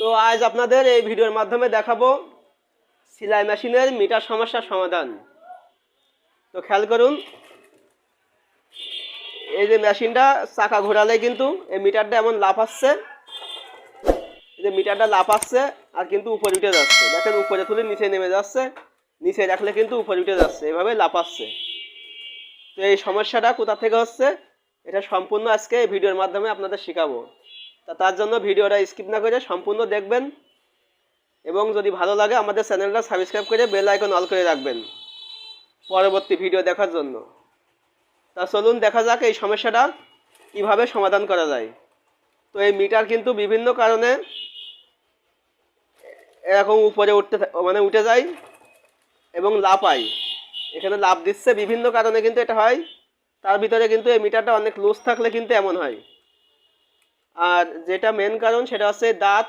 তো আজ আপনাদের এই ভিডিওর মাধ্যমে দেখাবো সেলাই মেশিনের মিটার সমস্যার সমাধান। তো খেয়াল করুন, এই যে মেশিনটা চাকা ঘোরালে কিন্তু এই মিটারটা এমন লাফাচ্ছে এই যে মিটারটা লাফাচ্ছে আর কিন্তু উপরে উঠে যাচ্ছে। দেখেন উপরে তুলে নিচে নেমে যাচ্ছে, নিচে রাখলে কিন্তু উপরে উঠে যাচ্ছে, এভাবে লাফাচ্ছে তো এই সমস্যাটা কোথা থেকে হচ্ছে, এটা সম্পূর্ণ আজকে এই ভিডিওর মাধ্যমে আপনাদের শেখাবো। তা তার জন্য ভিডিওটা স্কিপ না করে সম্পূর্ণ দেখবেন। এবং যদি ভালো লাগে আমাদের চ্যানেলটা সাবস্ক্রাইব করে বেল আইকন অল করে রাখবেন পরবর্তী ভিডিও দেখার জন্য। তা চলুন দেখা যাক এই সমস্যাটা কীভাবে সমাধান করা যায়। তো এই মিটার কিন্তু বিভিন্ন কারণে এরকম উপরে উঠতে মানে উঠে যায় এবং লাফায় এখানে লাভ দিচ্ছে বিভিন্ন কারণে কিন্তু এটা হয়। তার ভিতরে কিন্তু এই মিটারটা অনেক লুজ থাকলে কিন্তু এমন হয়। আর যেটা মেন কারণ সেটা হচ্ছে দাঁত।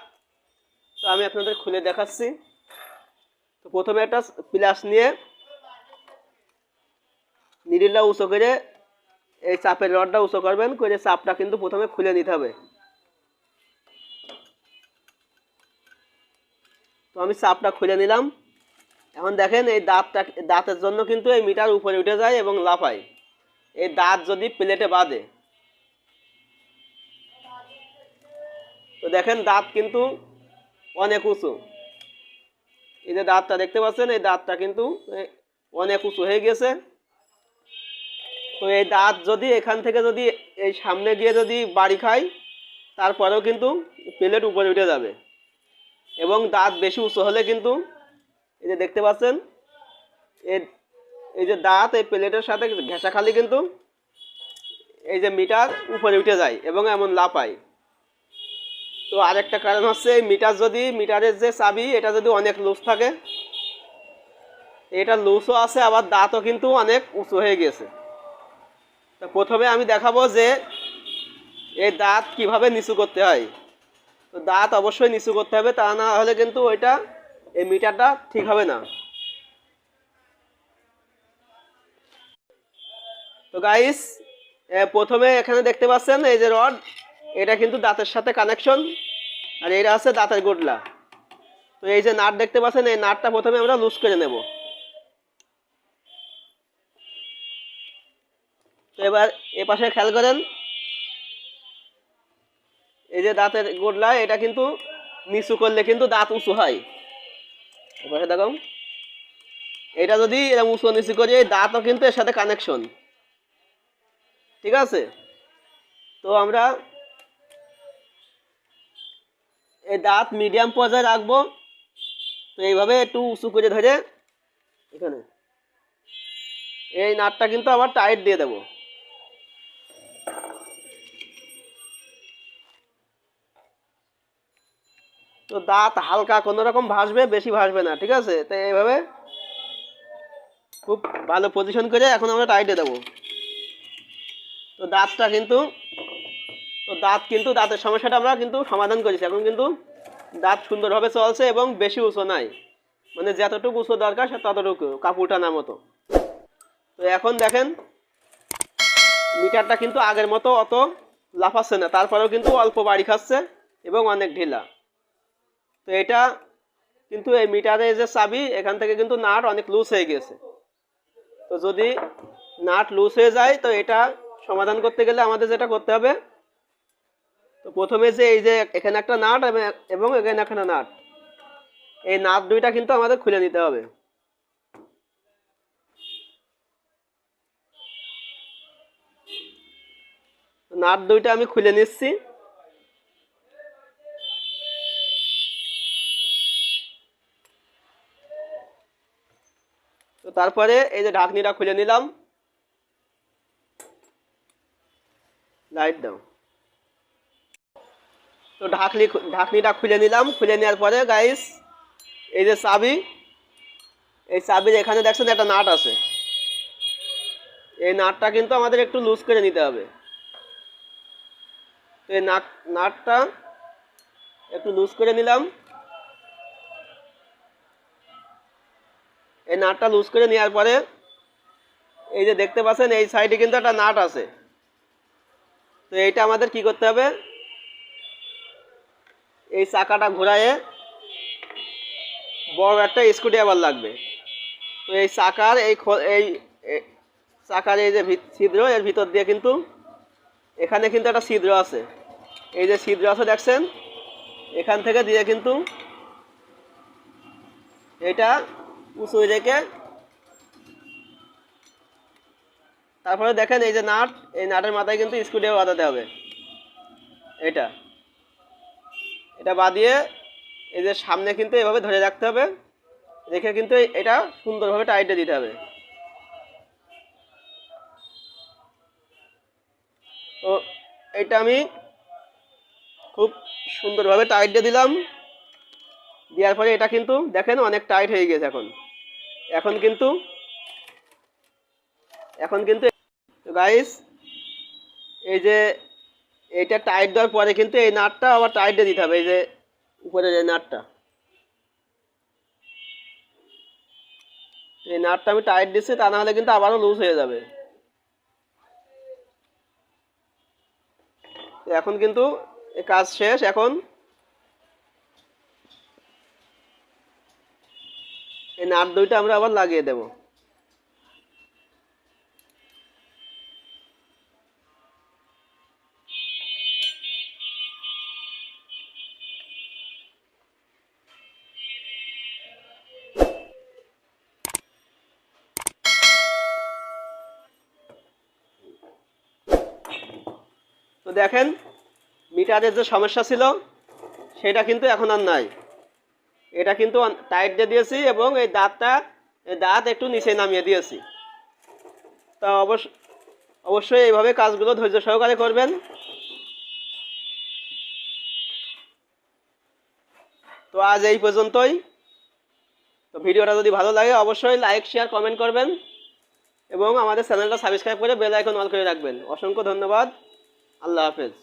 তো আমি আপনাদের খুলে দেখাচ্ছি। তো প্রথমে একটা প্লাস নিয়ে নিডিলটা উঁচু করে এই চাপের রডটা উঁচু করবেন, করে চাপটা কিন্তু প্রথমে খুলে নিতে হবে। তো আমি চাপটা খুলে নিলাম। এখন দেখেন এই দাঁতটা, দাঁতের জন্য কিন্তু এই মিটার উপরে উঠে যায় এবং লাফায়। এই দাঁত যদি প্লেটে বাঁধে তো দেখেন দাঁত কিন্তু অনেক উঁচু। এই যে দাঁতটা দেখতে পাচ্ছেন, এই দাঁতটা কিন্তু অনেক উঁচু হয়ে গেছে। তো এই দাঁত যদি এখান থেকে যদি এই সামনে গিয়ে যদি বাড়ি খায় তারপরেও কিন্তু প্লেট উপরে উঠে যাবে। এবং দাঁত বেশি উঁচু হলে কিন্তু, এই যে দেখতে পাচ্ছেন এই যে দাঁত এই প্লেটের সাথে ঘেঁষা খালি কিন্তু এই যে মিটার উপরে উঠে যায় এবং এমন লাফায়। তো আরেকটা কারণ হচ্ছে মিটার যদি, মিটারের যে চাবি, এটা যদি অনেক লুজ থাকে, এটা লুজও আছে, আবার দাঁতও কিন্তু অনেক উঁচু হয়ে গেছে। তো প্রথমে আমি দেখাবো যে, এই দাঁত কীভাবে নিচু করতে হয়। তো দাঁত অবশ্যই নিচু করতে হবে, তা না হলে কিন্তু ওইটা, এই মিটারটা ঠিক হবে না। তো গাইস প্রথমে এখানে দেখতে পাচ্ছেন, এই যে রড এটা কিন্তু দাঁতের সাথে কানেকশন আর এটা আছে দাঁতের গোডলা তো এই যে নাট দেখতে পাচ্ছেন, এই নাটটা প্রথমে আমরা লুজ করে নেব। তো এবার এ পাশে খেয়াল করেন, এই যে দাঁতের গোডলা এটা কিন্তু নিচু করলে কিন্তু দাঁত উঁচু হয়। এপাশে দেখো এটা যদি এরকম উঁচু নিচু করি, এই দাঁতও কিন্তু এর সাথে কানেকশন ঠিক আছে? তো আমরা এই দাঁত মিডিয়াম পর্যায়ে রাখব। তো এইভাবে একটু উঁচু করে ধরে এখানে। এই নাটটা কিন্তু আবার টাইট দিয়ে দেবো। তো দাঁত হালকা কোনো রকম ভাসবে, বেশি ভাসবে না, ঠিক আছে? তো এইভাবে খুব ভালো পজিশন করে এখন আমরা টাইটে দেবো। তো দাঁতটা কিন্তু তো দাঁত কিন্তু দাঁতের সমস্যাটা আমরা কিন্তু সমাধান করেছি। এখন কিন্তু দাঁত সুন্দরভাবে চলছে এবং বেশি উঁচু নাই। মানে যতটুকু উঁচু দরকার সে ততটুকু, কাপড় টানার মতো। তো এখন দেখেন, মিটারটা কিন্তু আগের মতো অত লাফাচ্ছে না। তারপরেও কিন্তু অল্প বাড়ি খাচ্ছে এবং অনেক ঢিলা। তো এটা কিন্তু এই মিটারে যে চাবি, এখান থেকে কিন্তু নাট অনেক লুজ হয়ে গেছে। তো যদি নাট লুজ হয়ে যায়, তো এটা সমাধান করতে গেলে আমাদের যেটা করতে হবে তো প্রথমে যে এই যে এখানে একটা নাট এবং- এখানে একটা নাট, এই নাট দুইটা কিন্তু আমাদের খুলে নিতে হবে। নাট দুইটা আমি খুলে নিচ্ছি। তো তারপরে এই যে ঢাকনিটা খুলে নিলাম। লাইট দাও। তো ঢাকনি ঢাকনিটা খুলে নিলাম। খুলে নেওয়ার পরে গাইস এই যে চাবি, এই চাবির এখানে দেখছেন একটা নাট আছে। এই নাটটা কিন্তু আমাদের একটু লুজ করে নিতে হবে। তো এই নাট নাটটা একটু লুজ করে নিলাম। এই নাটটা লুজ করে নেওয়ার পরে, এই যে দেখতে পাচ্ছেন, এই সাইডে কিন্তু একটা নাট আছে। তো এইটা আমাদের কি করতে হবে? এই চাকাটা ঘোরায়ে বড় একটা স্ক্রুড্রাইভার লাগবে। তো এই চাকার এই এই চাকার এই যে ছিদ্র, এর ভিতর দিয়ে কিন্তু এখানে কিন্তু একটা ছিদ্র আছে। এই যে ছিদ্র আছে দেখছেন? এখান থেকে দিয়ে কিন্তু এটা উঁচু রেখে তারপরে দেখেন এই যে নাট, এই নাটের মাথায় কিন্তু স্ক্রুড্রাইভার বাঁধাতে হবে। এটা। এটা বাঁধিয়ে এই যে সামনে কিন্তু এভাবে ধরে রাখতে হবে। রেখে কিন্তু এটা সুন্দরভাবে টাইটে দিতে হবে। তো এটা আমি খুব সুন্দরভাবে টাইট দিয়ে দিলাম। দেওয়ার পরে এটা কিন্তু দেখেন অনেক টাইট হয়ে গেছে এখন। এখন কিন্তু এখন কিন্তু গাইস এই যে এইটা টাইট দেওয়ার পরে কিন্তু এই নাটটা আবার টাইট দিতে হবে, এই যে উপরে যে নাটটা। এই নাটটা আমি টাইট দিচ্ছি, তা না হলে কিন্তু আবারও লুজ হয়ে যাবে। এখন কিন্তু কাজ শেষ, এখন এই নাট দুইটা আমরা আবার লাগিয়ে দেব। তো দেখেন, মিটারের যে সমস্যা ছিল, সেটা কিন্তু এখন আর নাই। এটা কিন্তু টাইট দিয়ে দিয়েছি এবং এই দাঁতটা, এই দাঁত একটু নিচে নামিয়ে দিয়েছি। তা অবশ্য অবশ্যই এইভাবে কাজগুলো ধৈর্য সহকারে করবেন। তো আজ এই পর্যন্তই। তো ভিডিওটা যদি ভালো লাগে, অবশ্যই লাইক শেয়ার কমেন্ট করবেন এবং আমাদের চ্যানেলটা সাবস্ক্রাইব করে বেল আইকন অল করে রাখবেন। অসংখ্য ধন্যবাদ। আল্লাহ হাফেজ।